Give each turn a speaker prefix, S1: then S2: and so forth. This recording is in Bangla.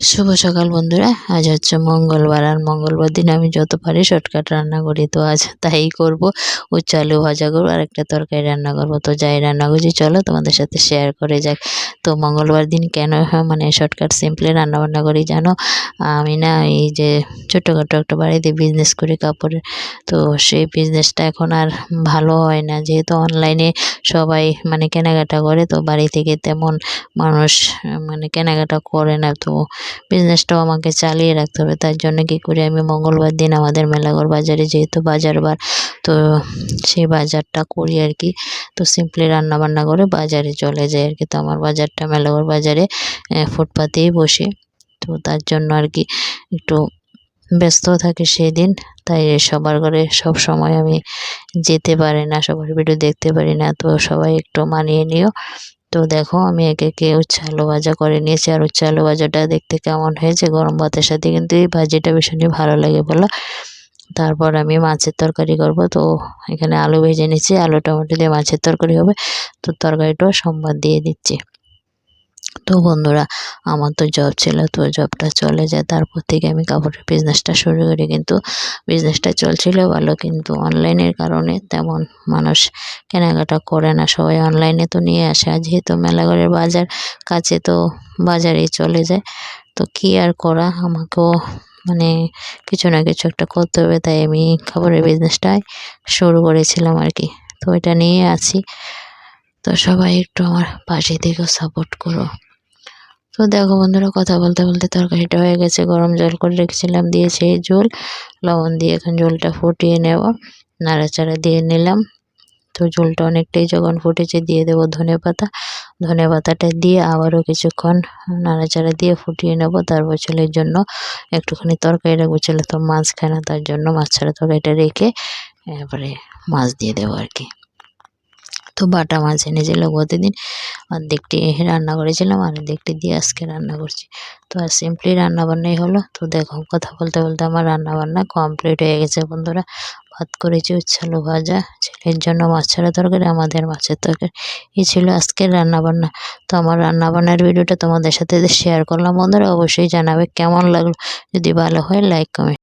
S1: শুভ সকাল বন্ধুরা। আজ হচ্ছে মঙ্গলবার, আর মঙ্গলবার দিন আমি যত পারি শর্টকাট রান্না করি, তো আজ তাই করব। উচ্চ আলু ভাজা করব, আর একটা তরকারি রান্না করব। তো যাই রান্না করছি চলো তোমাদের সাথে শেয়ার করে যাক। তো মঙ্গলবার দিন কেন মানে শর্টকাট সিম্পলি রান্না বান্না করি জানো? আমি না এই যে ছোটোখাটো একটা বাড়িতে বিজনেস করি কাপড়ের, তো সেই বিজনেসটা এখন আর ভালো হয় না। যেহেতু অনলাইনে সবাই মানে কেনাকাটা করে, তো বাড়ি থেকে তেমন মানুষ মানে কেনাকাটা করে না, তো বিজনেসটাও আমাকে চালিয়ে রাখতে হবে। তার জন্য কী করি? আমি মঙ্গলবার দিন আমাদের মেলাঘর বাজারে, যেহেতু বাজার বার তো সেই বাজারটা করি আর কি। তো সিম্পলি রান্না বান্না করে বাজারে চলে যাই আর কি। তো আমার বাজারটা মেলাঘর বাজারে ফুটপাতেই বসে। তো তার জন্য আর কি একটু ব্যস্ত থাকে সেই দিন তাই সবার ঘরে সব সময় আমি যেতে পারি না, সবার ভিডিও দেখতে পারি না। তো সবাই একটু মানিয়ে নিও। তো দেখো, আমি একে একে উচ্ছে আলু ভাজা করে নিয়েছি। আর উচ্ছে আলু ভাজাটা দেখতে কেমন হয়েছে? গরম ভাতের সাথে কিন্তু এই ভাজিটা ভীষণই ভালো লাগে বলো। তারপর আমি মাছের তরকারি করব। তো এখানে আলু ভেজে নিচ্ছি আলু, টমেটো দিয়ে মাছের তরকারি হবে। তো তরকারিটাও সোমবার দিয়ে দিচ্ছি। তো বন্ধুরা, আমার তো জব ছিল তো জবটা চলে যায়। তারপর থেকে আমি কাপড়ের বিজনেসটা শুরু করি। কিন্তু বিজনেসটা চলছিল ভালো, কিন্তু অনলাইনের কারণে তেমন মানুষ কেনাকাটা করে না। সবাই অনলাইনে তো নিয়ে আসে। আর যেহেতু মেলাঘরের বাজার, কাছে তো বাজারেই চলে যায়। তো কী আর করা? আমাকেও মানে কিছু না কিছু একটা করতে হবে। তাই আমি কাপড়ের বিজনেসটাই শুরু করেছিলাম আর কি। তো এটা নিয়ে আছি। তো সবাই একটু আমার পাশে থেকেও সাপোর্ট করো। তো দেখো বন্ধুরা, কথা বলতে বলতে তরকারিটা হয়ে গেছে। গরম জল করে রেখেছিলাম, দিয়ে সেই জল লবণ দিয়ে এখন জলটা ফুটিয়ে নেব। নাড়াচাড়া দিয়ে নিলাম। তো জলটা অনেকটাই যখন ফুটেছে, দিয়ে দেবো ধনে পাতা। ধনে পাতাটা দিয়ে আবারও কিছুক্ষণ নাড়াচাড়া দিয়ে ফুটিয়ে নেব। তারপর ছেলের জন্য একটুখানি তরকারি রাখব। তো মাছ খায় না, তার জন্য মাছ ছাড়া তরকারিটা রেখে এবারে মাছ দিয়ে দেবো আর কি। তো বাটা মাছ এনেছিল প্রতিদিন। অর্ধেকটি রান্না করেছিলাম, অর্ধেকটি দিয়ে আজকে রান্না করছি। তো আর সিম্পলি রান্নাবান্নাই হলো। তো দেখো, কথা বলতে বলতে আমার রান্নাবান্না কমপ্লিট হয়ে গেছে বন্ধুরা। ভাত করেছি উচ্ছালু ভাজা, ছেলের জন্য মাছ ছাড়া তরকারি, আমাদের মাছের তরকারি। এই ছিল আজকের রান্নাবান্না তো আমার রান্নাবান্নার ভিডিওটা তোমাদের সাথে শেয়ার করলাম বন্ধুরা। অবশ্যই জানাবে কেমন লাগল। যদি ভালো হয় লাইক কমেন্ট